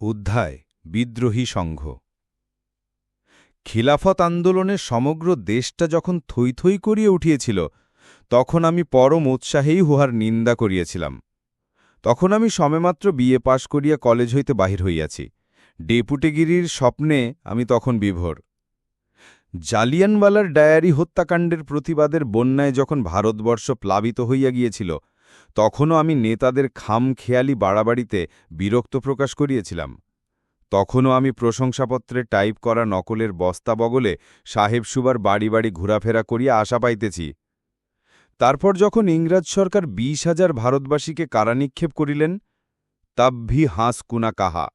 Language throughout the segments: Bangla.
অধ্যায়, বিদ্রোহী সংঘ। খিলাফত আন্দোলনের সমগ্র দেশটা যখন থই থই করিয়ে উঠিয়েছিল, তখন আমি পরম উৎসাহেই উহার নিন্দা করিয়াছিলাম। তখন আমি সমেমাত্র বিয়ে পাশ করিয়া কলেজ হইতে বাহির হইয়াছি। ডেপুটিগিরির স্বপ্নে আমি তখন বিভোর। জালিয়ানওয়ালার ডায়ারি হত্যাকাণ্ডের প্রতিবাদের বন্যায় যখন ভারতবর্ষ প্লাবিত হইয়া গিয়েছিল তখনও আমি নেতাদের খাম খেয়ালি বাড়াবাড়িতে বিরক্ত প্রকাশ করিয়েছিলাম। তখনও আমি প্রশংসাপত্রে টাইপ করা নকলের বস্তা বগলে সাহেব সুবার বাড়ি বাড়ি ঘোরাফেরা করিয়া আশা পাইতেছি। তারপর যখন ইংরাজ সরকার বিশ হাজার ভারতবাসীকে কারানিক্ষেপ করিলেন তাব্ভি হাঁস কুনা কাহা।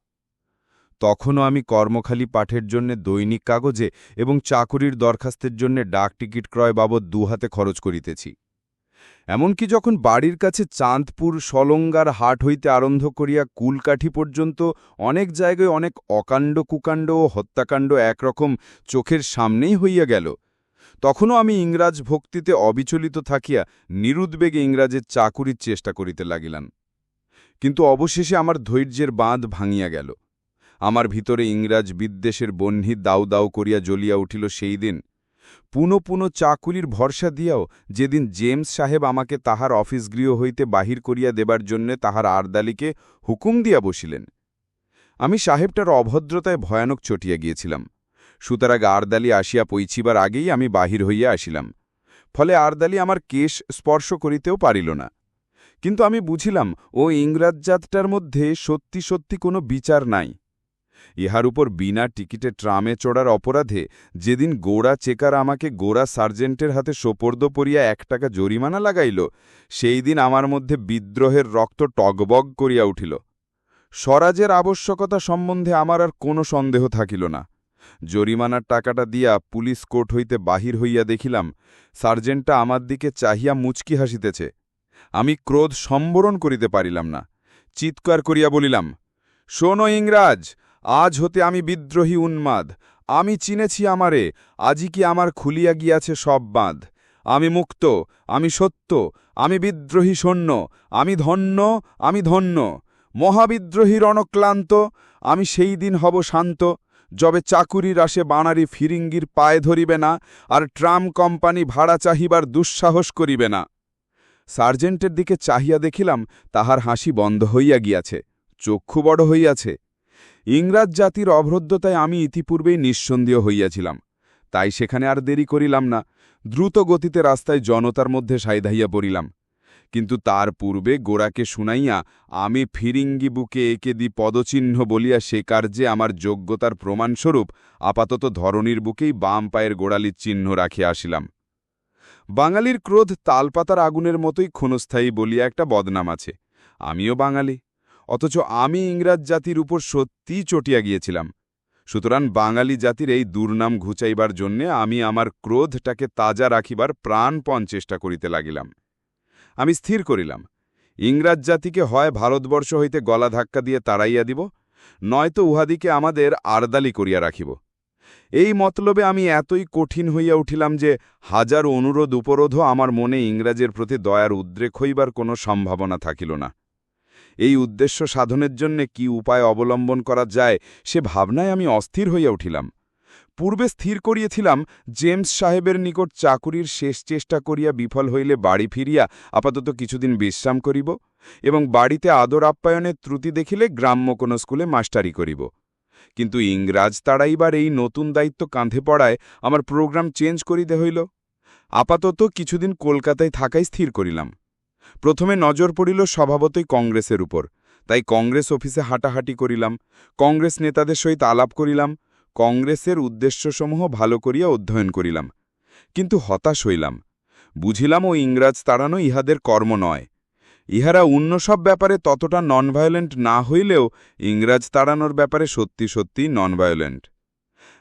তখনও আমি কর্মখালি পাঠের জন্য দৈনিক কাগজে এবং চাকুরির দরখাস্তের জন্য ডাক টিকিট ক্রয় বাবদ দুহাতে খরচ করিতেছি। এমনকি যখন বাড়ির কাছে চাঁদপুর সলঙ্গার হাট হইতে আরম্ভ করিয়া কুলকাঠি পর্যন্ত অনেক জায়গায় অনেক অকাণ্ড কুকাণ্ড ও হত্যাকাণ্ড একরকম চোখের সামনেই হইয়া গেল, তখনও আমি ইংরাজ ভক্তিতে অবিচলিত থাকিয়া নিরুদ্বেগে ইংরাজের চাকুরির চেষ্টা করিতে লাগিলাম। কিন্তু অবশেষে আমার ধৈর্যের বাঁধ ভাঙিয়া গেল। আমার ভিতরে ইংরাজ বিদ্বেষের বহ্নি দাউ দাউ করিয়া জ্বলিয়া উঠিল সেই দিন। পুনো পুনো চাকুলির ভরসা দিয়াও যেদিন জেমস সাহেব আমাকে তাহার অফিস গৃহ হইতে বাহির করিয়া দেবার জন্যে তাহার আরদালিকে হুকুম দিয়া বসিলেন। আমি সাহেবটার অভদ্রতায় ভয়ানক চটিয়া গিয়েছিলাম। সুতরাং আরদালি আসিয়া পৌঁছিবার আগেই আমি বাহির হইয়া আসিলাম। ফলে আরদালি আমার কেশ স্পর্শ করিতেও পারিল না। কিন্তু আমি বুঝিলাম, ও ইংরাজ জাতটার মধ্যে সত্যি সত্যি কোনো বিচার নাই। ইহার উপর বিনা টিকিটে ট্রামে চড়ার অপরাধে যেদিন গোড়া চেকার আমাকে গোড়া সার্জেন্টের হাতে সোপর্দ পরিয়া এক টাকা জরিমানা লাগাইল, সেই দিন আমার মধ্যে বিদ্রোহের রক্ত টগবগ করিয়া উঠিল। স্বরাজের আবশ্যকতা সম্বন্ধে আমার আর কোনো সন্দেহ থাকিল না। জরিমানার টাকাটা দিয়া পুলিশ কোর্ট হইতে বাহির হইয়া দেখিলাম, সার্জেন্টটা আমার দিকে চাহিয়া মুচকি হাসিতেছে। আমি ক্রোধ সম্বরণ করিতে পারিলাম না। চিৎকার করিয়া বলিলাম, শোনো ইংরাজ আজ হতে আমি বিদ্রোহী উন্মাদ। আমি চিনেছি আমারে, আজি কি আমার খুলিয়া গিয়াছে সব বাঁধ। আমি মুক্ত, আমি সত্য, আমি বিদ্রোহী সৈন্য, আমি ধন্য আমি ধন্য। মহাবিদ্রোহী রণক্লান্ত, আমি সেই দিন হব শান্ত। যবে চাকুরির আসে বানারি ফিরিঙ্গির পায়ে ধরিবে না, আর ট্রাম কোম্পানি ভাড়া চাহিবার দুঃসাহস করিবে না। সার্জেন্টের দিকে চাহিয়া দেখিলাম, তাহার হাসি বন্ধ হইয়া গিয়াছে, চক্ষু বড় হইয়াছে। ইংরাজ জাতির অভ্রদ্যতায় আমি ইতিপূর্বেই নিঃসন্দেহ হইয়াছিলাম। তাই সেখানে আর দেরি করিলাম না, দ্রুত গতিতে রাস্তায় জনতার মধ্যে সাইধাইয়া পড়িলাম। কিন্তু তার পূর্বে গোড়াকে শুনাইয়া আমি ফিরিঙ্গি বুকে একে দি পদচিহ্ন বলিয়া সে কার্যে আমার যোগ্যতার প্রমাণস্বরূপ আপাতত ধরনীর বুকেই বাম পায়ের গোড়ালির চিহ্ন রাখিয়া আসিলাম। বাঙালির ক্রোধ তালপাতার আগুনের মতোই ক্ষণস্থায়ী বলিয়া একটা বদনাম আছে। আমিও বাঙালি। অথচ আমি ইংরাজ জাতির উপর সত্যিই চটিয়া গিয়েছিলাম। সুতরাং বাঙালি জাতির এই দুর্নাম ঘুচাইবার জন্যে আমি আমার ক্রোধটাকে তাজা রাখিবার প্রাণপণ চেষ্টা করিতে লাগিলাম। আমি স্থির করিলাম, ইংরাজ জাতিকে হয় ভারতবর্ষ হইতে গলা ধাক্কা দিয়ে তাড়াইয়া দিব, নয়তো উহাদিকে আমাদের আরদালি করিয়া রাখিব। এই মতলবে আমি এতই কঠিন হইয়া উঠিলাম যে হাজার অনুরোধ উপরোধও আমার মনে ইংরাজের প্রতি দয়ার উদ্রেক হইবার কোনো সম্ভাবনা থাকিল না। এই উদ্দেশ্য সাধনের জন্যে কি উপায় অবলম্বন করা যায় সে ভাবনায় আমি অস্থির হইয়া উঠিলাম। পূর্বে স্থির করিয়েছিলাম, জেমস সাহেবের নিকট চাকুরির শেষ চেষ্টা করিয়া বিফল হইলে বাড়ি ফিরিয়া আপাতত কিছুদিন বিশ্রাম করিব এবং বাড়িতে আদর আপ্যায়নের ত্রুটি দেখিলে গ্রাম্য কোনো স্কুলে মাস্টারি করিব। কিন্তু ইংরাজ তাড়াইবার এই নতুন দায়িত্ব কাঁধে পড়ায় আমার প্রোগ্রাম চেঞ্জ করিতে হইল। আপাতত কিছুদিন কলকাতায় থাকাই স্থির করিলাম। প্রথমে নজর পড়িল স্বভাবতই কংগ্রেসের উপর। তাই কংগ্রেস অফিসে হাঁটাহাঁটি করিলাম, কংগ্রেস নেতাদের সহিত আলাপ করিলাম, কংগ্রেসের উদ্দেশ্যসমূহ ভালো করিয়া অধ্যয়ন করিলাম। কিন্তু হতাশ হইলাম। বুঝিলাম ও ইংরাজ তাড়ানো ইহাদের কর্ম নয়। ইহারা অন্য সব ব্যাপারে ততটা নন ভায়োলেন্ট না হইলেও ইংরাজ তাড়ানোর ব্যাপারে সত্যি সত্যি ননভায়োলেন্ট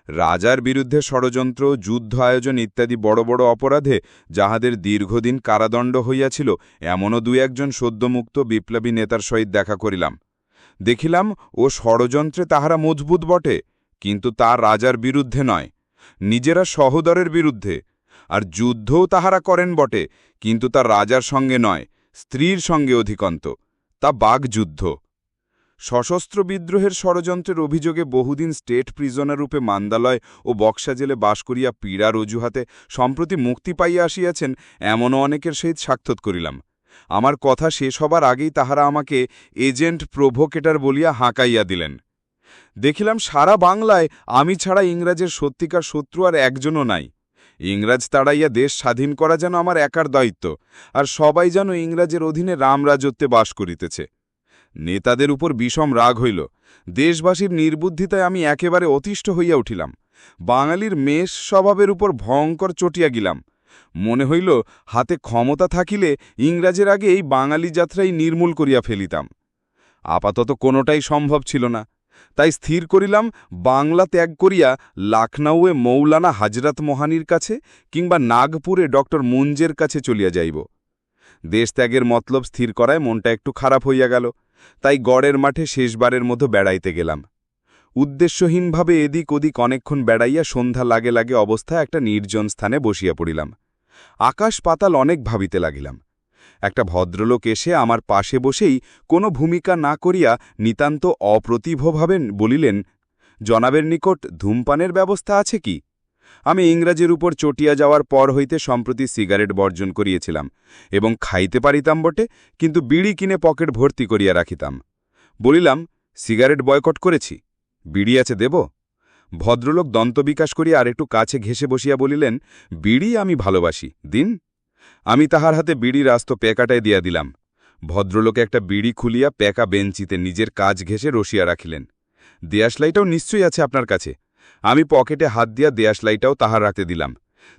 রাজার বিরুদ্ধে ষড়যন্ত্র, যুদ্ধ আয়োজন ইত্যাদি বড় বড় অপরাধে যাহাদের দীর্ঘদিন কারাদণ্ড হইয়াছিল, এমনও দু একজন সদ্যমুক্ত বিপ্লবী নেতার সহিত দেখা করিলাম। দেখিলাম, ও ষড়যন্ত্রে তাহারা মজবুত বটে, কিন্তু তা রাজার বিরুদ্ধে নয়, নিজেরা সহোদরের বিরুদ্ধে, আর যুদ্ধও তাহারা করেন বটে, কিন্তু তা রাজার সঙ্গে নয়, স্ত্রীর সঙ্গে অধিকন্ত, তা বাঘযুদ্ধ। সশস্ত্র বিদ্রোহের ষড়যন্ত্রের অভিযোগে বহুদিন স্টেট প্রিজনার রূপে মান্দালয় ও বক্সা জেলে বাস করিয়া পীড়ার অজুহাতে সম্প্রতি মুক্তি পাইয়া আসিয়াছেন, এমনও অনেকের সহিত সাক্ষাৎ করিলাম। আমার কথা শেষ হবার আগেই তাহারা আমাকে এজেন্ট প্রভোকেটার বলিয়া হাঁকাইয়া দিলেন। দেখিলাম সারা বাংলায় আমি ছাড়া ইংরাজের সত্যিকার শত্রু আর একজনও নাই। ইংরাজ তাড়াইয়া দেশ স্বাধীন করা যেন আমার একার দায়িত্ব, আর সবাই যেন ইংরাজের অধীনে রামরাজত্বে বাস করিতেছে। নেতাদের উপর বিষম রাগ হইল। দেশবাসীর নির্বুদ্ধিতায় আমি একেবারে অতিষ্ঠ হইয়া উঠিলাম। বাঙালির মেষ স্বভাবের উপর ভয়ঙ্কর চটিয়া গিলাম। মনে হইল, হাতে ক্ষমতা থাকিলে ইংরাজের আগে এই বাঙালি যাত্রাই নির্মূল করিয়া ফেলিতাম। আপাতত কোনোটাই সম্ভব ছিল না। তাই স্থির করিলাম, বাংলা ত্যাগ করিয়া লাখনাউয়ে মৌলানা হাজরাত মোহানির কাছে কিংবা নাগপুরে ডক্টর মুঞ্জের কাছে চলিয়া যাইব। দেশ ত্যাগের মতলব স্থির করায় মনটা একটু খারাপ হইয়া গেল। তাই গড়ের মাঠে শেষবারের মতো বেড়াইতে গেলাম। উদ্দেশ্যহীনভাবে এদিক ওদিক অনেকক্ষণ বেড়াইয়া সন্ধ্যা লাগে লাগে অবস্থায় একটা নির্জন স্থানে বসিয়া পড়িলাম। আকাশ পাতাল অনেক ভাবিতে লাগিলাম। একটা ভদ্রলোক এসে আমার পাশে বসেই কোনো ভূমিকা না করিয়া নিতান্ত অপ্রতিভভাবে বলিলেন, জনাবের নিকট ধূমপানের ব্যবস্থা আছে কি? আমি ইংরাজের উপর চটিয়া যাওয়ার পর হইতে সম্প্রতি সিগারেট বর্জন করিয়েছিলাম এবং খাইতে পারিতাম বটে, কিন্তু বিড়ি কিনে পকেট ভর্তি করিয়া রাখিতাম। বলিলাম, সিগারেট বয়কট করেছি, বিড়ি আছে দেব? ভদ্রলোক দন্তবিকাশ করিয়া আর একটু কাছে ঘেসে বসিয়া বলিলেন, বিড়ি আমি ভালোবাসি, দিন? আমি তাহার হাতে বিড়ি রাস্ত পেকাটায় দিয়া দিলাম। ভদ্রলোকে একটা বিড়ি খুলিয়া প্যাকা বেঞ্চিতে নিজের কাজ ঘেসে রসিয়া রাখিলেন। দেয়াশলাইটাও নিশ্চয়ই আছে আপনার কাছে আমি পকেটে হাত দিয়া দেয়াশলাইটাও তাহার রাখতে দিলাম।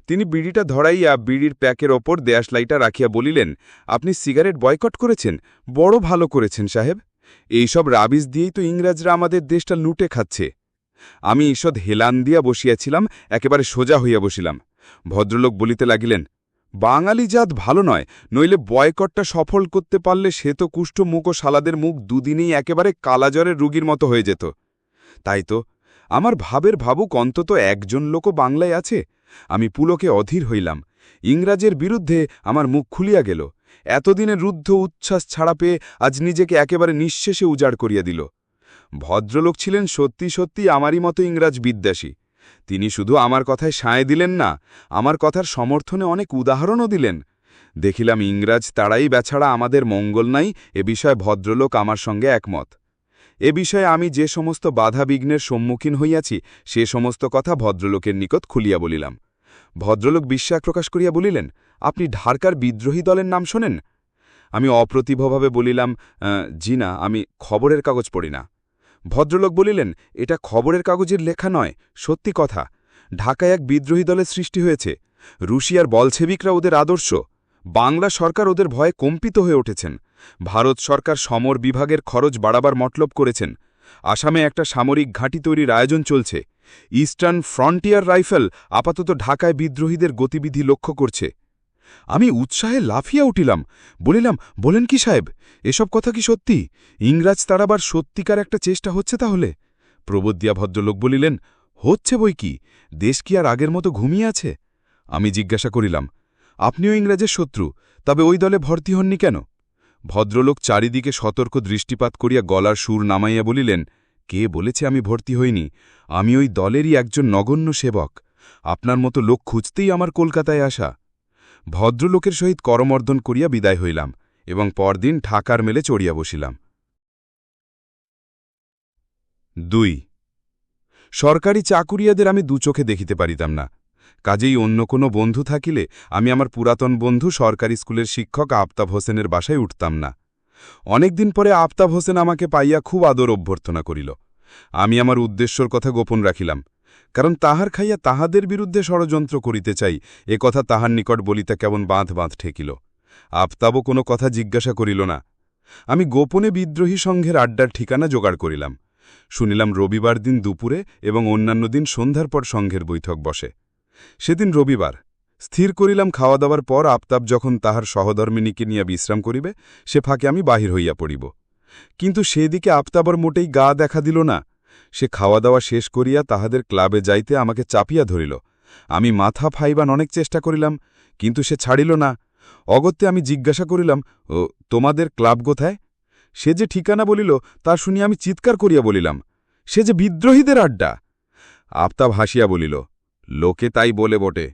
তিনি বিড়িটা ধরাইয়া বিড়ির প্যাকের ওপর দেয়াশলাইটা রাখিয়া বলিলেন, আপনি সিগারেট বয়কট করেছেন? বড় ভালো করেছেন সাহেব। এইসব রাবিজ দিয়েই তো ইংরাজরা আমাদের দেশটা লুটে খাচ্ছে। আমি ঈষৎ হেলান দিয়া বসিয়াছিলাম, একেবারে সোজা হইয়া বসিলাম। ভদ্রলোক বলিতে লাগিলেন, বাঙালি জাত ভালো নয়, নইলে বয়কটটা সফল করতে পারলে সে তো কুষ্ঠ মুখ ও সালাদের মুখ দুদিনেই একেবারে কালাজ্বরের রুগীর মতো হয়ে যেত। তাই তো আমার ভাবের ভাবুক অন্তত একজন লোকও বাংলায় আছে। আমি পুলকে অধীর হইলাম। ইংরাজের বিরুদ্ধে আমার মুখ খুলিয়া গেল। এতদিনে রুদ্ধ উচ্ছ্বাস ছাড়া পেয়ে আজ নিজেকে একেবারে নিঃশেষে উজাড় করিয়া দিল। ভদ্রলোক ছিলেন সত্যি সত্যি আমারই মতো ইংরাজ বিদ্যাসী তিনি শুধু আমার কথায় সায় দিলেন না, আমার কথার সমর্থনে অনেক উদাহরণও দিলেন। দেখিলাম ইংরাজ তাড়াই বেছাড়া আমাদের মঙ্গল নাই, এ বিষয়ে ভদ্রলোক আমার সঙ্গে একমত। এ বিষয়ে আমি যে সমস্ত বাধা বিঘ্নের সম্মুখীন হইয়াছি, সে সমস্ত কথা ভদ্রলোকের নিকট খুলিয়া বলিলাম। ভদ্রলোক বিশ্বাস প্রকাশ করিয়া বলিলেন, আপনি ঢারকার বিদ্রোহী দলের নাম শোনেন? আমি অপ্রতিভভাবে বলিলাম জি না, আমি খবরের কাগজ পড়ি না। ভদ্রলোক বলিলেন, এটা খবরের কাগজের লেখা নয়, সত্যি কথা। ঢাকায় এক বিদ্রোহী দলের সৃষ্টি হয়েছে। রুশিয়ার বলছেবিকরা ওদের আদর্শ। বাংলা সরকার ওদের ভয়ে কম্পিত হয়ে উঠেছেন। ভারত সরকার সমর বিভাগের খরচ বাড়াবার মতলব করেছেন। আসামে একটা সামরিক ঘাঁটি তৈরির আয়োজন চলছে। ইস্টার্ন ফ্রন্টিয়ার রাইফেল আপাতত ঢাকায় বিদ্রোহীদের গতিবিধি লক্ষ্য করছে। আমি উৎসাহে লাফিয়া উঠিলাম, বলিলাম, বলেন কি সাহেব, এসব কথা কি সত্যি? ইংরাজ তাড়াবার সত্যিকার একটা চেষ্টা হচ্ছে তাহলে? প্রবোদ্যা ভদ্রলোক বলিলেন, হচ্ছে বই কি? দেশ কি আর আগের মতো ঘুমিয়ে আছে? আমি জিজ্ঞাসা করিলাম, আপনিও ইংরাজের শত্রু, তবে ওই দলে ভর্তি হননি কেন? ভদ্রলোক চারিদিকে সতর্ক দৃষ্টিপাত করিয়া গলার সুর নামাইয়া বলিলেন, কে বলেছে আমি ভর্তি হইনি? আমি ওই দলেরই একজন নগণ্য সেবক। আপনার মতো লোক খুঁজতেই আমার কলকাতায় আসা। ভদ্রলোকের সহিত করমর্দন করিয়া বিদায় হইলাম এবং পরদিন ঠাকার মেলে চড়িয়া বসিলাম। দুই। সরকারি চাকুরিয়াদের আমি দুচোখে দেখিতে পারিতাম না। কাজেই অন্য কোনো বন্ধু থাকিলে আমি আমার পুরাতন বন্ধু সরকারি স্কুলের শিক্ষক আফতাব হোসেনের বাসায় উঠতাম না। অনেকদিন পরে আফতাব হোসেন আমাকে পাইয়া খুব আদর অভ্যর্থনা করিল। আমি আমার উদ্দেশ্যর কথা গোপন রাখিলাম, কারণ তাহার খাইয়া তাহাদের বিরুদ্ধে ষড়যন্ত্র করিতে চাই, এ কথা তাহার নিকট বলিতে কেমন বাঁধ বাঁধ ঠেকিল। আফতাবও কোনো কথা জিজ্ঞাসা করিল না। আমি গোপনে বিদ্রোহী সংঘের আড্ডার ঠিকানা জোগাড় করিলাম। শুনিলাম রবিবার দিন দুপুরে এবং অন্যান্য দিন সন্ধ্যার পর সংঘের বৈঠক বসে। সেদিন রবিবার, স্থির করিলাম খাওয়া দাওয়ার পর আফতাব যখন তাহার সহধর্মিনীকে নিয়ে বিশ্রাম করিবে, সে ফাঁকে আমি বাহির হইয়া পড়িব। কিন্তু সেদিকে আফতাবর মোটেই গা দেখা দিল না। সে খাওয়া দাওয়া শেষ করিয়া তাহাদের ক্লাবে যাইতে আমাকে চাপিয়া ধরিল। আমি মাথা ফাইবান অনেক চেষ্টা করিলাম, কিন্তু সে ছাড়িল না। অগত্যে আমি জিজ্ঞাসা করিলাম, ও, তোমাদের ক্লাব কোথায়? সে যে ঠিকানা বলিল, তা শুনিয়া আমি চিৎকার করিয়া বলিলাম, সে যে বিদ্রোহীদের আড্ডা? আফতাব হাসিয়া বলিল লোকে তাই বলে বটে।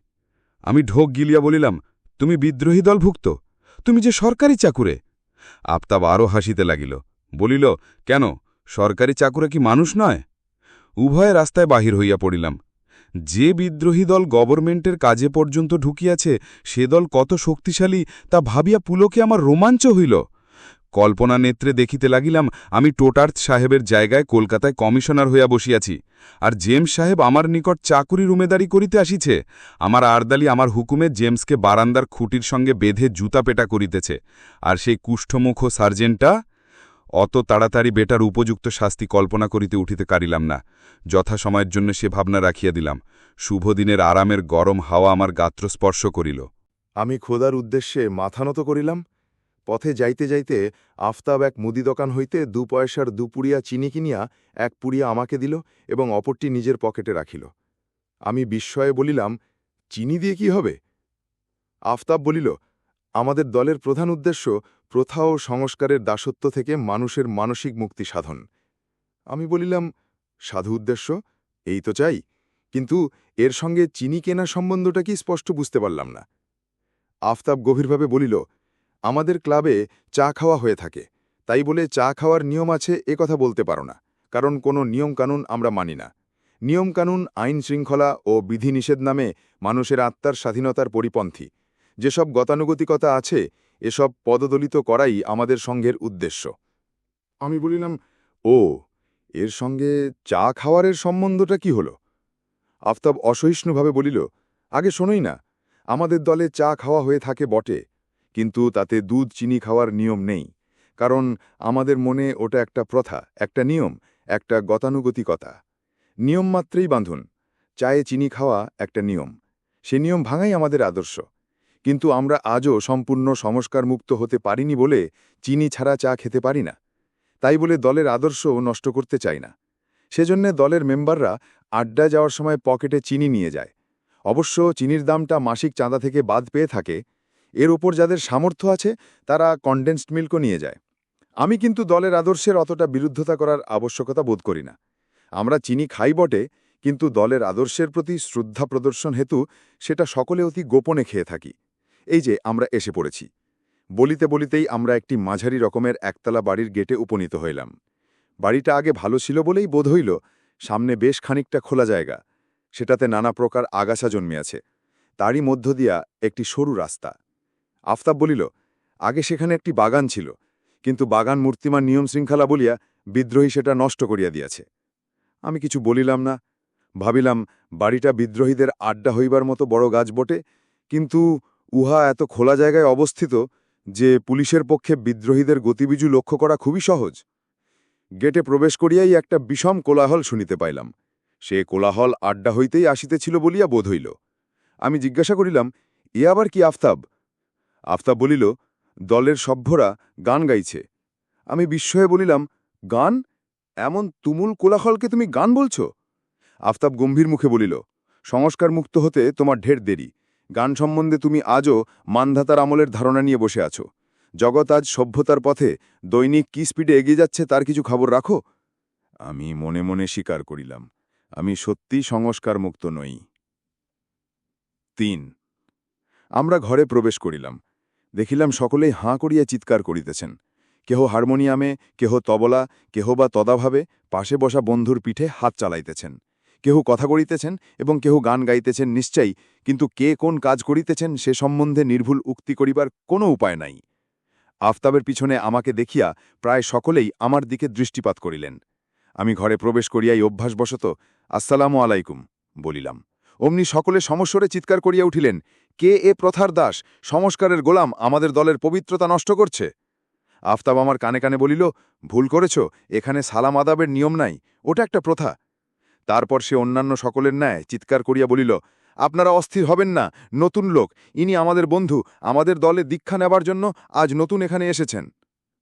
আমি ঢোক গিলিয়া বলিলাম, তুমি বিদ্রোহী দলভুক্ত? তুমি যে সরকারি চাকুরে? আফতাব আরও হাসিতে লাগিল, বলিল, কেন? সরকারি চাকুরে কি মানুষ নয়? উভয়ে রাস্তায় বাহির হইয়া পড়িলাম। যে বিদ্রোহী দল গভর্নমেন্টের কাজে পর্যন্ত ঢুকিয়াছে, সে দল কত শক্তিশালী তা ভাবিয়া পুলকে আমার রোমাঞ্চ হইল। কল্পনা নেত্রে দেখিতে লাগিলাম, আমি টোটার্থ সাহেবের জায়গায় কলকাতায় কমিশনার হইয়া বসিয়াছি, আর জেমস সাহেব আমার নিকট চাকুরি রুমেদারি করিতে আসিছে। আমার আরদালি আমার হুকুমে জেমসকে বারান্দার খুঁটির সঙ্গে বেঁধে জুতা পেটা করিতেছে, আর সেই কুষ্ঠমুখ সার্জেন্টটা অত তাড়াতাড়ি বেটার উপযুক্ত শাস্তি কল্পনা করিতে উঠিতে কারিলাম না, যথাসময়ের জন্য সে ভাবনা রাখিয়া দিলাম, শুভদিনের আরামের গরম হাওয়া আমার গাত্র স্পর্শ করিল। আমি খোদার উদ্দেশ্যে মাথা নত করিলাম পথে যাইতে যাইতে আফতাব এক মুদি দোকান হইতে দু পয়সার দু পুড়িয়া চিনি কিনিয়া এক পুড়িয়া আমাকে দিল এবং অপরটি নিজের পকেটে রাখিল। আমি বিস্ময়ে বলিলাম, চিনি দিয়ে কি হবে? আফতাব বলিল, আমাদের দলের প্রধান উদ্দেশ্য প্রথা ও সংস্কারের দাসত্ব থেকে মানুষের মানসিক মুক্তি সাধন। আমি বলিলাম, সাধু উদ্দেশ্য? এই তো চাই। কিন্তু এর সঙ্গে চিনি কেনা সম্বন্ধটা কি স্পষ্ট বুঝতে পারলাম না? আফতাব গভীরভাবে বলিল আমাদের ক্লাবে চা খাওয়া হয়ে থাকে। তাই বলে চা খাওয়ার নিয়ম আছে এ কথা বলতে পারো না, কারণ কোনো নিয়মকানুন আমরা মানি না। নিয়মকানুন, আইন শৃঙ্খলা ও বিধিনিষেধ নামে মানুষের আত্মার স্বাধীনতার পরিপন্থী। যেসব গতানুগতিকতা আছে, এসব পদদলিত করাই আমাদের সঙ্ঘের উদ্দেশ্য। আমি বলিলাম, ও, এর সঙ্গে চা খাওয়ারের সম্বন্ধটা কি হল? আফতাব অসহিষ্ণুভাবে বলিল, আগে শোনই না, আমাদের দলে চা খাওয়া হয়ে থাকে বটে কিন্তু তাতে দুধ চিনি খাওয়ার নিয়ম নেই, কারণ আমাদের মনে ওটা একটা প্রথা, একটা নিয়ম, একটা গতানুগতিকতা। নিয়ম মাত্রেই বাঁধুন, চায়ে চিনি খাওয়া একটা নিয়ম, সে নিয়ম ভাঙাই আমাদের আদর্শ। কিন্তু আমরা আজও সম্পূর্ণ সংস্কার মুক্ত হতে পারিনি বলে চিনি ছাড়া চা খেতে পারি না, তাই বলে দলের আদর্শ নষ্ট করতে চাই না। সেজন্যে দলের মেম্বাররা আড্ডা যাওয়ার সময় পকেটে চিনি নিয়ে যায়। অবশ্য চিনির দামটা মাসিক চাঁদা থেকে বাদ পেয়ে থাকে এর ওপর যাদের সামর্থ্য আছে, তারা কনডেন্সড মিল্কও নিয়ে যায়। আমি কিন্তু দলের আদর্শের অতটা বিরুদ্ধতা করার আবশ্যকতা বোধ করি না। আমরা চিনি খাই বটে, কিন্তু দলের আদর্শের প্রতি শ্রদ্ধা প্রদর্শন হেতু সেটা সকলে অতি গোপনে খেয়ে থাকি। এই যে, আমরা এসে পড়েছি। বলিতে বলিতেই আমরা একটি মাঝারি রকমের একতলা বাড়ির গেটে উপনীত হইলাম। বাড়িটা আগে ভালো ছিল বলেই বোধ হইল, সামনে বেশ খানিকটা খোলা জায়গা। সেটাতে নানা প্রকার আগাছা জন্মিয়াছে। তারই মধ্য দিয়া একটি সরু রাস্তা। আফতাব বলিল, আগে সেখানে একটি বাগান ছিল, কিন্তু বাগান মূর্তিমান নিয়ম শৃঙ্খলা বলিয়া বিদ্রোহী সেটা নষ্ট করিয়া দিয়াছে। আমি কিছু বলিলাম না, ভাবিলাম বাড়িটা বিদ্রোহীদের আড্ডা হইবার মতো বড় গাছ বটে, কিন্তু উহা এত খোলা জায়গায় অবস্থিত যে পুলিশের পক্ষে বিদ্রোহীদের গতিবিজু লক্ষ্য করা খুবই সহজ। গেটে প্রবেশ করিয়াই একটা বিষম কোলাহল শুনিতে পাইলাম। সে কোলাহল আড্ডা হইতেই আসিতেছিল বলিয়া বোধ হইল। আমি জিজ্ঞাসা করিলাম, এ আবার কি আফতাব? আফতাব বলিল, দলের সভ্যরা গান গাইছে। আমি বিস্ময়ে বলিলাম, গান? এমন তুমুল কোলাহলকে তুমি গান বলছ? আফতাব গম্ভীর মুখে বলিল, সংস্কার মুক্ত হতে তোমার ঢের দেরি। গান সম্বন্ধে তুমি আজও মানধাতার আমলের ধারণা নিয়ে বসে আছো। জগৎ আজ সভ্যতার পথে দৈনিক কি স্পিডে এগিয়ে যাচ্ছে তার কিছু খবর রাখো? আমি মনে মনে স্বীকার করিলাম, আমি সত্যি সংস্কার মুক্ত নই। তিন, আমরা ঘরে প্রবেশ করিলাম। দেখিলাম সকলেই হাঁ করিয়া চিৎকার করিতেছেন। কেহ হারমোনিয়ামে, কেহ তবলা, কেহ বা তদাভাবে পাশে বসা বন্ধুর পিঠে হাত চালাইতেছেন। কেহ কথা করিতেছেন এবং কেহ গান গাইতেছেন নিশ্চয়ই, কিন্তু কে কোন কাজ করিতেছেন সে সম্বন্ধে নির্ভুল উক্তি করিবার কোনো উপায় নাই। আফতাবের পিছনে আমাকে দেখিয়া প্রায় সকলেই আমার দিকে দৃষ্টিপাত করিলেন। আমি ঘরে প্রবেশ করিয়াই অভ্যাসবশত, আসসালামু আলাইকুম বলিলাম। অমনি সকলে সমস্বরে চিৎকার করিয়া উঠিলেন কে এ প্রথার দাস? সংস্কারের গোলাম আমাদের দলের পবিত্রতা নষ্ট করছে। আফতাব আমার কানে কানে বলিল, ভুল করেছ, এখানে সালাম আদাবের নিয়ম নাই, ওটা একটা প্রথা। তারপর সে অন্যান্য সকলের ন্যায় চিৎকার করিয়া বলিল, আপনারা অস্থির হবেন না, নতুন লোক, ইনি আমাদের বন্ধু, আমাদের দলে দীক্ষা নেবার জন্য আজ নতুন এখানে এসেছেন।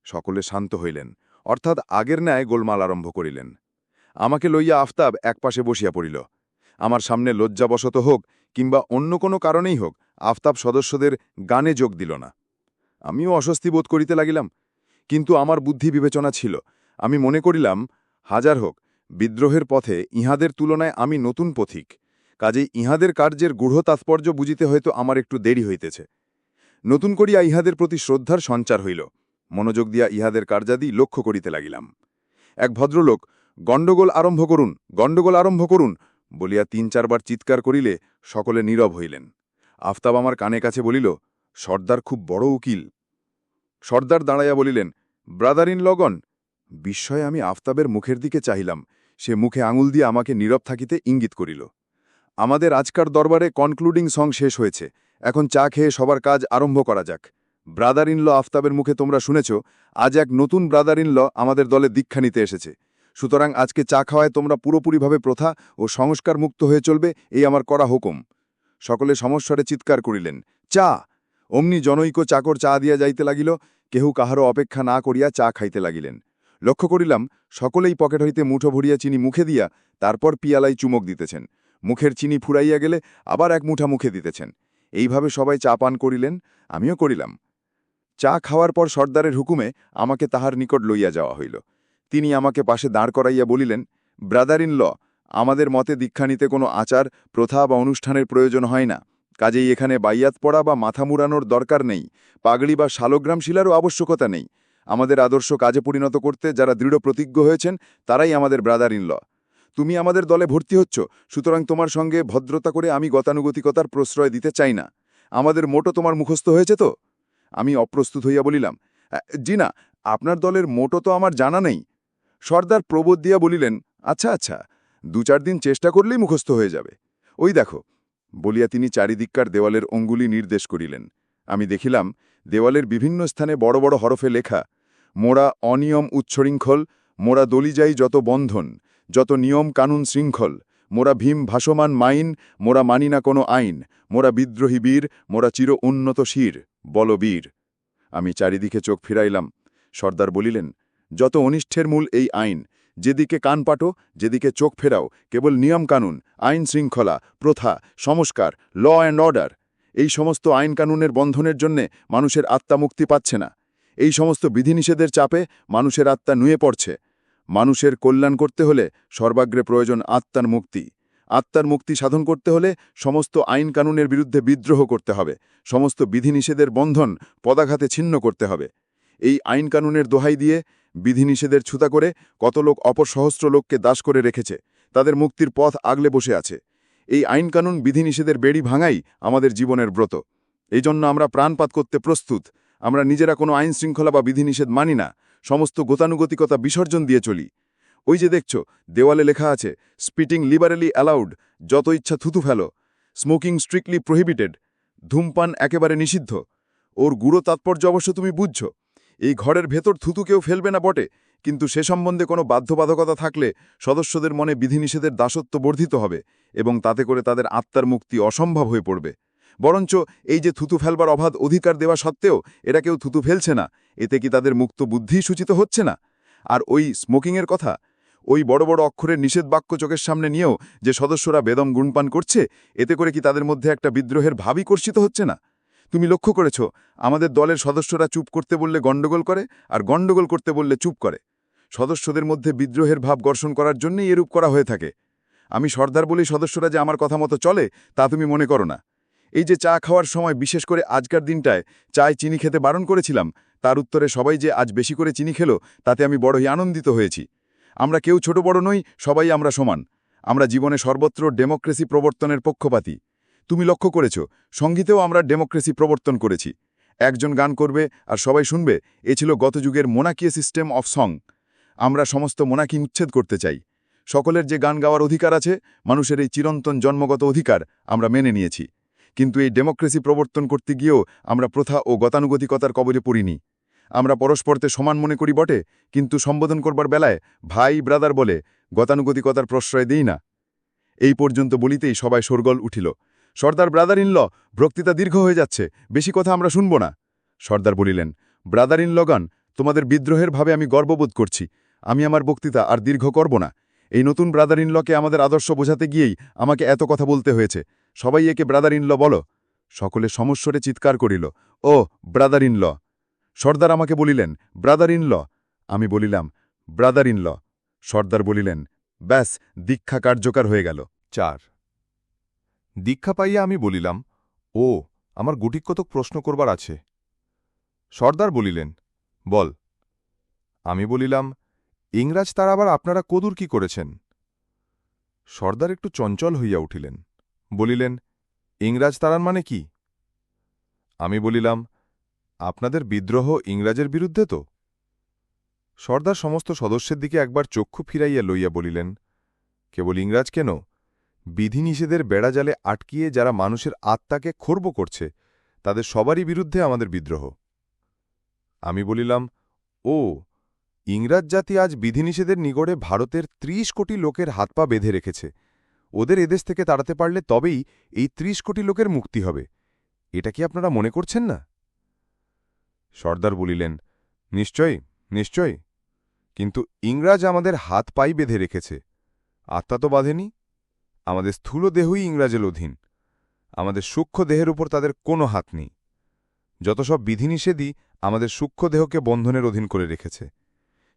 সকলে শান্ত হইলেন, অর্থাৎ আগের ন্যায় গোলমাল আরম্ভ করিলেন। আমাকে লইয়া আফতাব একপাশে বসিয়া পড়িল। আমার সামনে লজ্জাবশত হোক কিংবা অন্য কোনো কারণেই হোক, আফতাব সদস্যদের গানে যোগ দিল না। আমিও অস্বস্তি বোধ করিতে লাগিলাম, কিন্তু আমার বুদ্ধি বিবেচনা ছিল। আমি মনে করিলাম, হাজার হোক, বিদ্রোহের পথে ইহাদের তুলনায় আমি নতুন পথিক, কাজেই ইহাদের কার্যের গূঢ় তাৎপর্য বুঝিতে হয়তো আমার একটু দেরি হইতেছে। নতুন করিয়া ইহাদের প্রতি শ্রদ্ধার সঞ্চার হইল, মনোযোগ দিয়া ইহাদের কার্যাদি লক্ষ্য করিতে লাগিলাম। এক ভদ্রলোক, গণ্ডগোল আরম্ভ করুন, গণ্ডগোল আরম্ভ করুন বলিয়া তিন চারবার চিৎকার করিলে সকলে নীরব হইলেন। আফতাব আমার কানে কাছে বলিল, সর্দার খুব বড় উকিল। সর্দার দাঁড়াইয়া বলিলেন ব্রাদার ইন লগন, বিস্ময়ে আমি আফতাবের মুখের দিকে চাহিলাম। সে মুখে আঙুল দিয়ে আমাকে নীরব থাকিতে ইঙ্গিত করিল। আমাদের আজকার দরবারে কনক্লুডিং সং শেষ হয়েছে। এখন চা খেয়ে সবার কাজ আরম্ভ করা যাক। ব্রাদার ইন ল আফতাবের মুখে তোমরা শুনেছ, আজ এক নতুন ব্রাদার ইন ল আমাদের দলে দীক্ষা নিতে এসেছে। সুতরাং আজকে চা খাওয়ায় তোমরা পুরোপুরিভাবে প্রথা ও সংস্কার মুক্ত হয়ে চলবে, এই আমার করা হুকুম। সকলে সমস্বরে চিৎকার করিলেন, চা! অমনি জনৈক চাকর চা দিয়া যাইতে লাগিল, কেহ কাহারও অপেক্ষা না করিয়া চা খাইতে লাগিলেন। লক্ষ্য করিলাম, সকলেই পকেট হইতে মুঠো ভরিয়া চিনি মুখে দিয়া তারপর পিয়ালাই চুমক দিতেছেন। মুখের চিনি ফুরাইয়া গেলে আবার এক মুঠা মুখে দিতেছেন। এইভাবে সবাই চা পান করিলেন, আমিও করিলাম। চা খাওয়ার পর সর্দারের হুকুমে আমাকে তাহার নিকট লইয়া যাওয়া হইল। তিনি আমাকে পাশে দাঁড় করাইয়া বলিলেন ব্রাদার ইন ল আমাদের মতে দীক্ষা নিতে কোনো আচার প্রথা বা অনুষ্ঠানের প্রয়োজন হয় না। কাজেই এখানে বাইয়াত পড়া বা মাথা মুড়ানোর দরকার নেই। পাগড়ি বা শালগ্রাম শিলারও আবশ্যকতা নেই। আমাদের আদর্শ কাজে পরিণত করতে যারা দৃঢ় প্রতিজ্ঞ হয়েছেন তারাই আমাদের ব্রাদার ইন ল। তুমি আমাদের দলে ভর্তি হচ্ছ সুতরাং তোমার সঙ্গে ভদ্রতা করে আমি গতানুগতিকতার প্রশ্রয় দিতে চাই না। আমাদের মোটো তোমার মুখস্থ হয়েছে তো? আমি অপ্রস্তুত হইয়া বলিলাম "আ, জি না আপনার দলের মোটো তো আমার জানা নেই। সর্দার প্রবোধ দিয়া বলিলেন আচ্ছা আচ্ছা দু চার দিন চেষ্টা করলেই মুখস্থ হয়ে যাবে। ওই দেখো, বলিয়া তিনি চারিদিককার দেওয়ালের অঙ্গুলি নির্দেশ করিলেন। আমি দেখিলাম, দেওয়ালের বিভিন্ন স্থানে বড় বড় হরফে লেখা, মোরা অনিয়ম উচ্ছৃঙ্খল, মোরা দলিজাই যত বন্ধন, যত নিয়ম কানুন শৃঙ্খল, মোরা ভীম ভাসমান মাইন, মোরা মানি না কোনো আইন, মোরা বিদ্রোহী বীর, মোরা চির উন্নত শির, বলবীর। আমি চারিদিকে চোখ ফিরাইলাম। সর্দার বলিলেন যত অনিষ্ঠের মূল এই আইন, যেদিকে কান পাটো, যেদিকে চোখ ফেরাও, কেবল নিয়ম কানুন, আইন শৃঙ্খলা, প্রথা, সংস্কার, ল অ্যান্ড অর্ডার। এই সমস্ত আইন কানুনের বন্ধনের জন্যে মানুষের আত্মা মুক্তি পাচ্ছে না। এই সমস্ত বিধিনিষেধের চাপে মানুষের আত্মা নুয়ে পড়ছে। মানুষের কল্যাণ করতে হলে সর্বাগ্রে প্রয়োজন আত্মার মুক্তি। আত্মার মুক্তি সাধন করতে হলে সমস্ত আইন কানুনের বিরুদ্ধে বিদ্রোহ করতে হবে। সমস্ত বিধিনিষেধের বন্ধন পদাঘাতে ছিন্ন করতে হবে। এই আইন কানুনের দোহাই দিয়ে বিধিনিষেধের ছুতা করে কত লোক অপসহস্র লোককে দাস করে রেখেছে, তাদের মুক্তির পথ আগলে বসে আছে। এই আইন কানুন বিধিনিষেধের বেড়ি ভাঙাই আমাদের জীবনের ব্রত। এই জন্য আমরা প্রাণপাত করতে প্রস্তুত। আমরা নিজেরা কোনো আইন শৃঙ্খলা বা বিধিনিষেধ মানি না, সমস্ত গতানুগতিকতা বিসর্জন দিয়ে চলি। ওই যে দেখছ, দেওয়ালে লেখা আছে, স্পিটিং লিবারেলি অ্যালাউড, যত ইচ্ছা থুতু ফেলো। স্মোকিং স্ট্রিক্টলি প্রহিবিটেড, ধূমপান একেবারে নিষিদ্ধ। ওর গুঁড়ো তাৎপর্য অবশ্য তুমি বুঝছ এই ঘরের ভেতর থুতু কেউ ফেলবে না বটে, কিন্তু সে সম্বন্ধে কোনো বাধ্যবাধকতা থাকলে সদস্যদের মনে বিধিনিষেধের দাসত্ব বর্ধিত হবে এবং তাতে করে তাদের আত্মার মুক্তি অসম্ভব হয়ে পড়বে। বরঞ্চ এই যে থুতু ফেলবার অবাধ অধিকার দেওয়া সত্ত্বেও এরা কেউ থুতু ফেলছে না, এতে কি তাদের মুক্ত বুদ্ধিই সূচিত হচ্ছে না? আর ওই স্মোকিংয়ের কথা? ওই বড় বড় অক্ষরের নিষেধ বাক্য চোখের সামনে নিয়েও যে সদস্যরা বেদম গুণপান করছে, এতে করে কি তাদের মধ্যে একটা বিদ্রোহের ভাবই কর্ষিত হচ্ছে না? তুমি লক্ষ্য করেছ, আমাদের দলের সদস্যরা চুপ করতে বললে গণ্ডগোল করে আর গণ্ডগোল করতে বললে চুপ করে। সদস্যদের মধ্যে বিদ্রোহের ভাব গর্ষণ করার জন্যই এরূপ করা হয়ে থাকে। আমি সর্দার বলি সদস্যরা যে আমার কথা মতো চলে, তা তুমি মনে করো না। এই যে চা খাওয়ার সময় বিশেষ করে আজকার দিনটায় চায় চিনি খেতে বারণ করেছিলাম, তার উত্তরে সবাই যে আজ বেশি করে চিনি খেলো, তাতে আমি বড়ই আনন্দিত হয়েছি। আমরা কেউ ছোট বড় নই, সবাই আমরা সমান। আমরা জীবনে সর্বত্র ডেমোক্রেসি প্রবর্তনের পক্ষপাতী। তুমি লক্ষ্য করেছ, সঙ্গীতেও আমরা ডেমোক্রেসি প্রবর্তন করেছি। একজন গান করবে আর সবাই শুনবে, এ ছিল গত যুগের মোনাকিয়ে সিস্টেম অফ সং। আমরা সমস্ত মোনাকি উচ্ছেদ করতে চাই। সকলের যে গান গাওয়ার অধিকার আছে, মানুষের এই চিরন্তন জন্মগত অধিকার আমরা মেনে নিয়েছি। কিন্তু এই ডেমোক্রেসি প্রবর্তন করতে গিয়েও আমরা প্রথা ও গতানুগতিকতার কবলে পড়িনি। আমরা পরস্পরতে সমান মনে করি বটে, কিন্তু সম্বোধন করবার বেলায় ভাই, ব্রাদার বলে, গতানুগতিকতার প্রশ্রয় দিই না। এই পর্যন্ত বলিতেই সবাই সরগল উঠিল। সর্দার ব্রাদার ইনল বক্তৃতা দীর্ঘ হয়ে যাচ্ছে, বেশি কথা আমরা শুনব না। সর্দার বলিলেন ব্রাদার ইন লগন তোমাদের বিদ্রোহের ভাবে আমি গর্ববোধ করছি। আমি আমার বক্তৃতা আর দীর্ঘ করব না। এই নতুন ব্রাদার ইনলকে আমাদের আদর্শ বোঝাতে গিয়েই আমাকে এত কথা বলতে হয়েছে। সবাই একে ব্রাদার ইনল বলো। সকলে সমস্বরে চিৎকার করিল, ও ব্রাদার ইনল সর্দার আমাকে বলিলেন ব্রাদার ইন ল আমি বলিলাম ব্রাদার ইন ল সর্দার বলিলেন, ব্যাস, দীক্ষা কার্যকর হয়ে গেল। চার দীক্ষা পাইয়া আমি বলিলাম, ও, আমার গুটিক কতক প্রশ্ন করবার আছে? সর্দার বলিলেন, বল। আমি বলিলাম, ইংরাজ তার আবার আপনারা কদুর কি করেছেন? সর্দার একটু চঞ্চল হইয়া উঠিলেন, বলিলেন, ইংরাজ তারার মানে কি? আমি বলিলাম, আপনাদের বিদ্রোহ ইংরাজের বিরুদ্ধে তো? সর্দার সমস্ত সদস্যের দিকে একবার চক্ষু ফিরাইয়া লইয়া বলিলেন, কেবল ইংরাজ কেন? বিধিনিষেধের বেড়াজালে আটকিয়ে যারা মানুষের আত্মাকে খর্ব করছে, তাদের সবারই বিরুদ্ধে আমাদের বিদ্রোহ। আমি বলিলাম, ও, ইংরাজ জাতি আজ বিধিনিষেধের নিগড়ে ভারতের ৩০ কোটি লোকের হাত পা বেঁধে রেখেছে। ওদের এদেশ থেকে তাড়াতে পারলে তবেই এই ৩০ কোটি লোকের মুক্তি হবে। এটা কি আপনারা মনে করছেন না? সর্দার বলিলেন নিশ্চয় নিশ্চয়ই। কিন্তু ইংরাজ আমাদের হাত পাই বেঁধে রেখেছে। আত্মা তো বাঁধেনি। আমাদের স্থূল দেহই ইংরাজের অধীন। আমাদের সূক্ষ্ম দেহের উপর তাদের কোনো হাত নেই। যত সব বিধিনিষেধই আমাদের সূক্ষ্ম দেহকে বন্ধনের অধীন করে রেখেছে।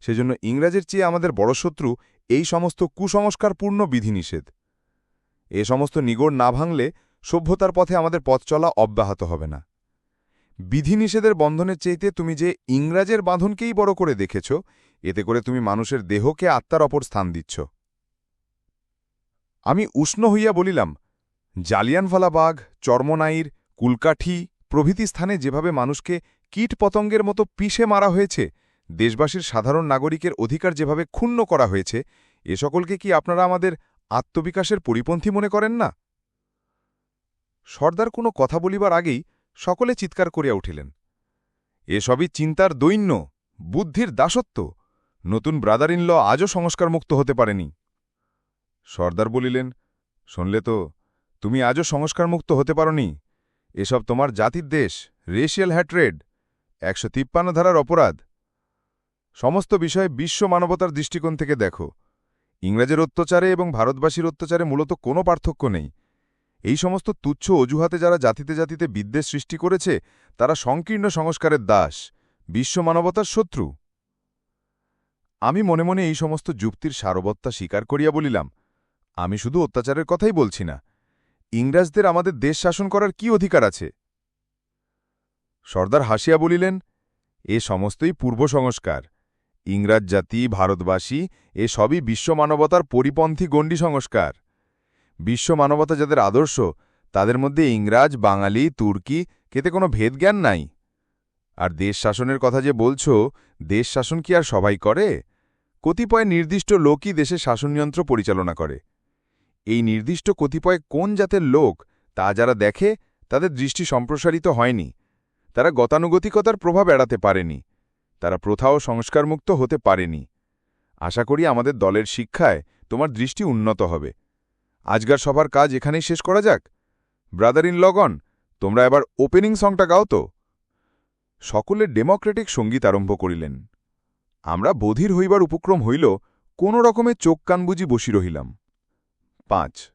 সেজন্য ইংরাজের চেয়ে আমাদের বড় শত্রু এই সমস্ত কুসংস্কারপূর্ণ বিধিনিষেধ। এ সমস্ত নিগড় না ভাঙলে সভ্যতার পথে আমাদের পথ চলা অব্যাহত হবে না। বিধিনিষেধের বন্ধনের চেয়েতে তুমি যে ইংরাজের বাঁধনকেই বড় করে দেখেছ, এতে করে তুমি মানুষের দেহকে আত্মার অপর স্থান দিচ্ছ। আমি উষ্ণ হইয়া বলিলাম জালিয়ানফালাবাগ চর্মনাইর, কুলকাঠি প্রভৃতি স্থানে যেভাবে মানুষকে কীট পতঙ্গের মতো পিষে মারা হয়েছে, দেশবাসীর সাধারণ নাগরিকের অধিকার যেভাবে ক্ষুণ্ণ করা হয়েছে, এ সকলকে কি আপনারা আমাদের আত্মবিকাশের পরিপন্থী মনে করেন না? সর্দার কোনো কথা বলিবার আগেই সকলে চিৎকার করিয়া উঠিলেন এসবই চিন্তার দৈন্য, বুদ্ধির দাসত্ব, নতুন ব্রাদার ইন ল আজও সংস্কারমুক্ত হতে পারেনি। সর্দার বলিলেন, শুনলে তো, তুমি আজও সংস্কারমুক্ত হতে পারনি। এসব তোমার জাতির দেশ রেশিয়াল হ্যাট্রেড একশো তিপ্পান্ন ধারার অপরাধ। সমস্ত বিষয়ে বিশ্ব মানবতার দৃষ্টিকোণ থেকে দেখো। ইংরেজের অত্যাচারে এবং ভারতবাসীর অত্যাচারে মূলত কোনো পার্থক্য নেই। এই সমস্ত তুচ্ছ অজুহাতে যারা জাতিতে জাতিতে বিদ্বেষ সৃষ্টি করেছে, তারা সংকীর্ণ সংস্কারের দাস, বিশ্ব মানবতার শত্রু। আমি মনে মনে এই সমস্ত যুক্তির সারবত্তা স্বীকার করিয়া বলিলাম আমি শুধু অত্যাচারের কথাই বলছি না। ইংরাজদের আমাদের দেশ শাসন করার কি অধিকার আছে? সর্দার হাসিয়া বলিলেন, এ সমস্তই পূর্ব সংস্কার। ইংরাজ জাতি, ভারতবাসী, এ সবই বিশ্ব মানবতার পরিপন্থী গণ্ডি সংস্কার। বিশ্ব মানবতা যাদের আদর্শ, তাদের মধ্যে ইংরাজ, বাঙালি, তুর্কি, কেতে কোনো ভেদজ্ঞান নাই। আর দেশ শাসনের কথা যে বলছ, দেশ শাসন কি আর সবাই করে? কতিপয় নির্দিষ্ট লোকই দেশে শাসনযন্ত্র পরিচালনা করে। এই নির্দিষ্ট কতিপয় কোন জাতের লোক তা যারা দেখে তাদের দৃষ্টি সম্প্রসারিত হয়নি। তারা গতানুগতিকতার প্রভাব এড়াতে পারেনি। তারা প্রথা ও সংস্কারমুক্ত হতে পারেনি। আশা করি আমাদের দলের শিক্ষায় তোমার দৃষ্টি উন্নত হবে। আজকার সবার কাজ এখানেই শেষ করা যাক। ব্রাদার ইন লগন, তোমরা এবার ওপেনিং সংটা গাও তো। সকলে ডেমোক্রেটিক সংগীত আরম্ভ করিলেন। আমরা বধির হইবার উপক্রম হইল কোন রকমে চোখ কান বুঝি বসি রহিলাম। পাঁচ।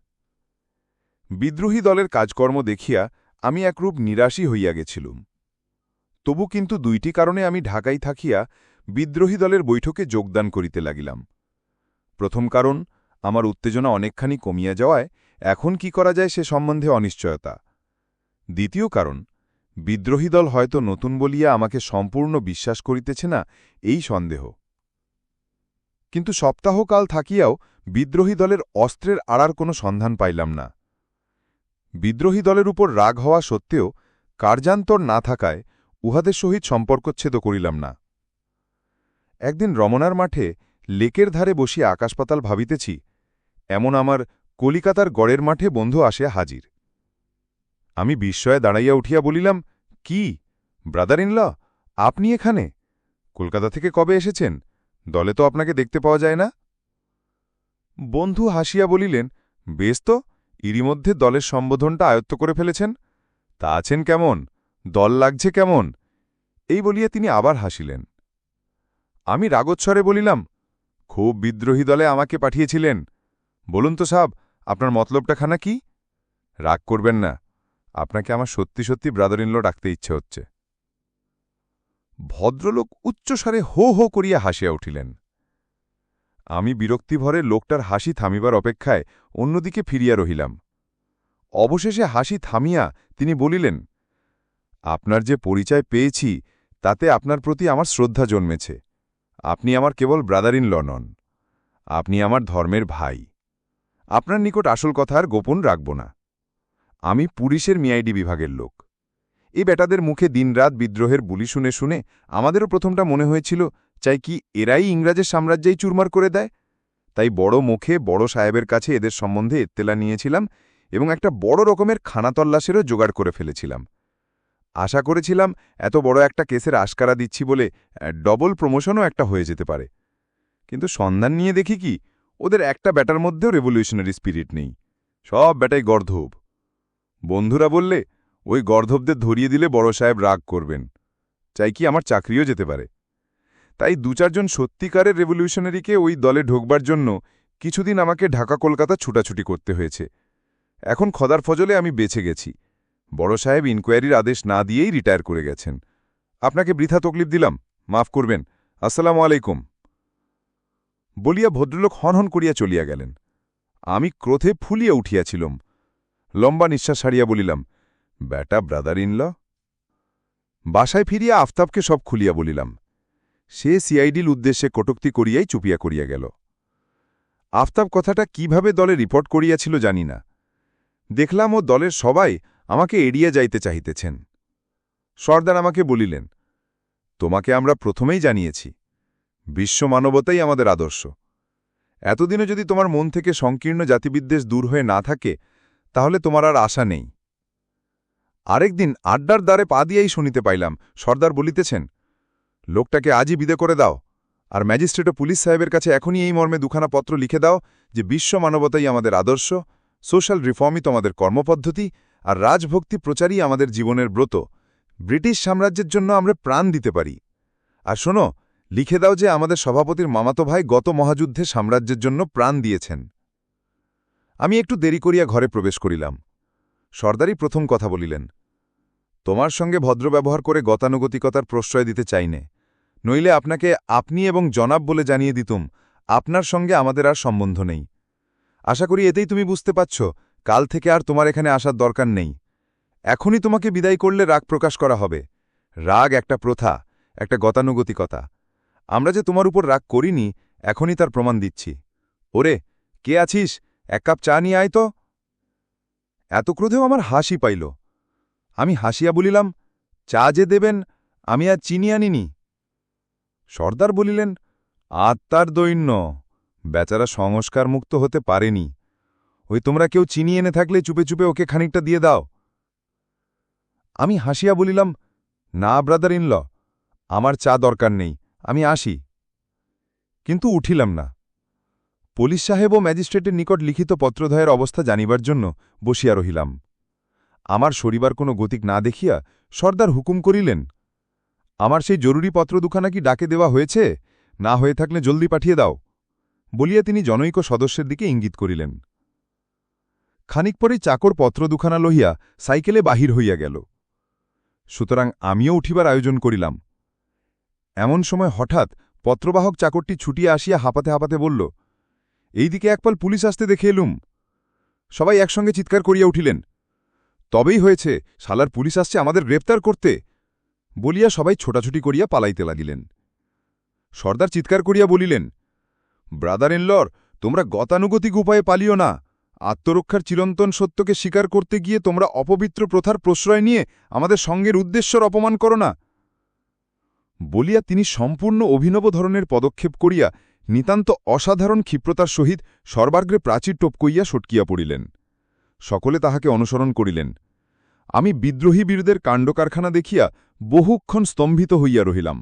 বিদ্রোহী দলের কাজকর্ম দেখিয়া আমি একরূপ নিরাশী হইয়া গেছিলুম। তবু কিন্তু দুইটি কারণে আমি ঢাকায় থাকিয়া বিদ্রোহী দলের বৈঠকে যোগদান করিতে লাগিলাম। প্রথম কারণ, আমার উত্তেজনা অনেকখানি কমিয়া যাওয়ায় এখন কি করা যায় সে সম্বন্ধে অনিশ্চয়তা। দ্বিতীয় কারণ, বিদ্রোহী দল হয়তো নতুন বলিয়া আমাকে সম্পূর্ণ বিশ্বাস করিতেছে না, এই সন্দেহ। কিন্তু সপ্তাহকাল থাকিয়াও বিদ্রোহী দলের অস্ত্রের আড়ার কোনো সন্ধান পাইলাম না। বিদ্রোহী দলের উপর রাগ হওয়া সত্ত্বেও কার্যান্তর না থাকায় উহাদের সহিত সম্পর্কচ্ছেদ করিলাম না। একদিন রমনার মাঠে লেকের ধারে বসিয়া আকাশপাতাল ভাবিতেছি, এমন আমার কলিকাতার গড়ের মাঠে বন্ধু আসিয়া হাজির। আমি বিস্ময়ে দাঁড়াইয়া উঠিয়া বলিলাম, কি ব্রাদার ইন ল আপনি এখানে? কলকাতা থেকে কবে এসেছেন? দলে তো আপনাকে দেখতে পাওয়া যায় না। বন্ধু হাসিয়া বলিলেন, বেশ তো, ইরি মধ্যে দলের সম্বোধনটা আয়ত্ত করে ফেলেছেন। তা আছেন কেমন? দল লাগছে কেমন? এই বলিয়া তিনি আবার হাসিলেন। আমি রাগোচ্ছরে বলিলাম, খুব বিদ্রোহী দলে আমাকে পাঠিয়েছিলেন। বলুন তো সাব, আপনার মতলবটা খানা কি? রাগ করবেন না, আপনাকে আমার সত্যি সত্যি ব্রাদার ইনলো ডাকতে ইচ্ছে হচ্ছে। ভদ্রলোক উচ্চস্বরে হো হো করিয়া হাসিয়া উঠিলেন। আমি বিরক্তিভরে লোকটার হাসি থামিবার অপেক্ষায় অন্যদিকে ফিরিয়া রহিলাম। অবশেষে হাসি থামিয়া তিনি বলিলেন, আপনার যে পরিচয় পেয়েছি, তাতে আপনার প্রতি আমার শ্রদ্ধা জন্মেছে। আপনি আমার কেবল ব্রাদার ইন ল নন, আপনি আমার ধর্মের ভাই। আপনার নিকট আসল কথা আর গোপন রাখব না। আমি পুলিশের মিআইডি বিভাগের লোক। এই বেটাদের মুখে দিনরাত বিদ্রোহের বুলি শুনে শুনে আমাদেরও প্রথমটা মনে হয়েছিল, চাই কি এরাই ইংরাজের সাম্রাজ্যেই চুরমার করে দেয়? তাই বড় মুখে বড় সাহেবের কাছে এদের সম্বন্ধে এত্তেলা নিয়েছিলাম এবং একটা বড় রকমের খানাতল্লাশেরও জোগাড় করে ফেলেছিলাম। আশা করেছিলাম এত বড় একটা কেসের আশকারা দিচ্ছি বলে ডবল প্রমোশনও একটা হয়ে যেতে পারে। কিন্তু সন্ধান নিয়ে দেখি কি, ওদের একটা ব্যাটার মধ্যেও রেভলিউশনারি স্পিরিট নেই। সব ব্যাটাই গর্ধব। বন্ধুরা বললে ওই গর্ধবদের ধরিয়ে দিলে বড় সাহেব রাগ করবেন। চাই কি আমার চাকরিও যেতে পারে। তাই দু চারজন সত্যিকারের রেভলিউশনারিকে ওই দলে ঢোকবার জন্য কিছুদিন আমাকে ঢাকা কলকাতা ছুটাছুটি করতে হয়েছে। এখন খদার ফজলে আমি বেঁচে গেছি। বড় সাহেব ইনকোয়ারির আদেশ না দিয়েই রিটায়ার করে গেছেন। আপনাকে বৃথা তকলিফ দিলাম, মাফ করবেন, আসসালামু আলাইকুম। বলিয়া ভদ্রলোক হনহন করিয়া চলিয়া গেলেন। আমি ক্রোধে ফুলিয়া উঠিয়াছিলাম। লম্বা নিঃশ্বাস হারিয়া বলিলাম ব্যাটা ব্রাদার ইনল বাসায় ফিরিয়া আফতাবকে সব খুলিয়া বলিলাম। সে সিআইডির উদ্দেশ্যে কটুক্তি করিয়াই চুপিয়া করিয়া গেল। আফতাব কথাটা কীভাবে দলে রিপোর্ট করিয়াছিল জানি না। দেখলাম ও দলের সবাই আমাকে এড়িয়ে যাইতে চাহিতেছেন। সর্দার আমাকে বলিলেন, তোমাকে আমরা প্রথমেই জানিয়েছি। বিশ্ব মানবতাই আমাদের আদর্শ। এতদিনে যদি তোমার মন থেকে সংকীর্ণ জাতিবিদ্বেষ দূর হয়ে না থাকে, তাহলে তোমার আর আশা নেই। আরেকদিন আড্ডার দ্বারে পা দিয়েই শুনিতে পাইলাম, সর্দার বলিতেছেন, লোকটাকে আজই বিদে করে দাও, আর ম্যাজিস্ট্রেট ও পুলিশ সাহেবের কাছে এখনই এই মর্মে দুখানা পত্র লিখে দাও যে বিশ্ব মানবতাই আমাদের আদর্শ, সোশ্যাল রিফর্মই তোমাদের কর্মপদ্ধতি, আর রাজভক্তি প্রচারই আমাদের জীবনের ব্রত। ব্রিটিশ সাম্রাজ্যের জন্য আমরা প্রাণ দিতে পারি। আর শোনো, লিখে দাও যে আমাদের সভাপতির মামাতো ভাই গত মহাযুদ্ধে সাম্রাজ্যের জন্য প্রাণ দিয়েছেন। আমি একটু দেরি করিয়া ঘরে প্রবেশ করিলাম। সর্দারই প্রথম কথা বলিলেন তোমার সঙ্গে ভদ্র ব্যবহার করে গতানুগতিকতার প্রশ্রয় দিতে চাইনে। নইলে আপনাকে আপনি এবং জনাব বলে জানিয়ে দিতুম, আপনার সঙ্গে আমাদের আর সম্বন্ধ নেই। আশা করি এতেই তুমি বুঝতে পারছ, কাল থেকে আর তোমার এখানে আসার দরকার নেই। এখনই তোমাকে বিদায় করলে রাগ প্রকাশ করা হবে। রাগ একটা প্রথা, একটা গতানুগতিকতা। আমরা যে তোমার উপর রাগ করিনি, এখনই তার প্রমাণ দিচ্ছি। ওরে, কে আছিস? এক কাপ চা নিয়ে আয় তো। এত ক্রোধেও আমার হাসি পাইল। আমি হাসিয়া বলিলাম, চা যে দেবেন, আমি আর চিনি আনিনি। সর্দার বলিলেন, আত্মার দৈন্য, বেচারা সংস্কার মুক্ত হতে পারেনি। ওই তোমরা কেউ চিনি এনে থাকলে চুপে চুপে ওকে খানিকটা দিয়ে দাও। আমি হাসিয়া বলিলাম, না, ব্রাদার ইনল আমার চা দরকার নেই, আমি আসি। কিন্তু উঠিলাম না। পুলিশ সাহেব ও ম্যাজিস্ট্রেটের নিকট লিখিত পত্রধয়ের অবস্থা জানিবার জন্য বসিয়া রহিলাম। আমার শরিবার কোনো গতিক না দেখিয়া সর্দার হুকুম করিলেন, আমার সেই জরুরি পত্র দুখানা কি ডাকে দেওয়া হয়েছে? না হয়ে থাকলে জলদি পাঠিয়ে দাও। বলিয়া তিনি জনৈক সদস্যের দিকে ইঙ্গিত করিলেন। খানিক পরেই চাকর পত্র দুখানা লহিয়া সাইকেলে বাহির হইয়া গেল। সুতরাং আমিও উঠিবার আয়োজন করিলাম। এমন সময় হঠাৎ পত্রবাহক চাকরটি ছুটিয়া আসিয়া হাঁপাতে হাঁপাতে বলল, এইদিকে একপাল পুলিশ আসতে দেখে এলুম। সবাই একসঙ্গে চিৎকার করিয়া উঠিলেন। তবেই হয়েছে, শালার পুলিশ আসছে আমাদের গ্রেপ্তার করতে। বলিয়া সবাই ছোটাছুটি করিয়া পালাইতে লাগিলেন। সর্দার চিৎকার করিয়া বলিলেন, ব্রাদার ইনলর তোমরা গতানুগতিক উপায়ে পালিও না। আত্মরক্ষার চিরন্তন সত্যকে স্বীকার করতে গিয়ে তোমরা অপবিত্র প্রথার প্রশ্রয় নিয়ে আমাদের সঙ্গের উদ্দেশ্যর অপমান করো না। বলিয়া তিনি সম্পূর্ণ অভিনব ধরনের পদক্ষেপ করিয়া নিতান্ত অসাধারণ ক্ষিপ্রতার সহিত সর্বাগ্রে প্রাচীর টপকইয়া সটকিয়া পড়িলেন। সকলে তাহাকে অনুসরণ করিলেন। আমি বিদ্রোহী বীরদের কাণ্ডকারখানা দেখিয়া বহুক্ষণ স্তম্ভিত হইয়া রহিলাম।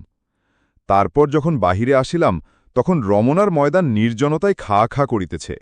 তারপর যখন বাহিরে আসিলাম, তখন রমনার ময়দান নির্জনতায় খা খা করিতেছে।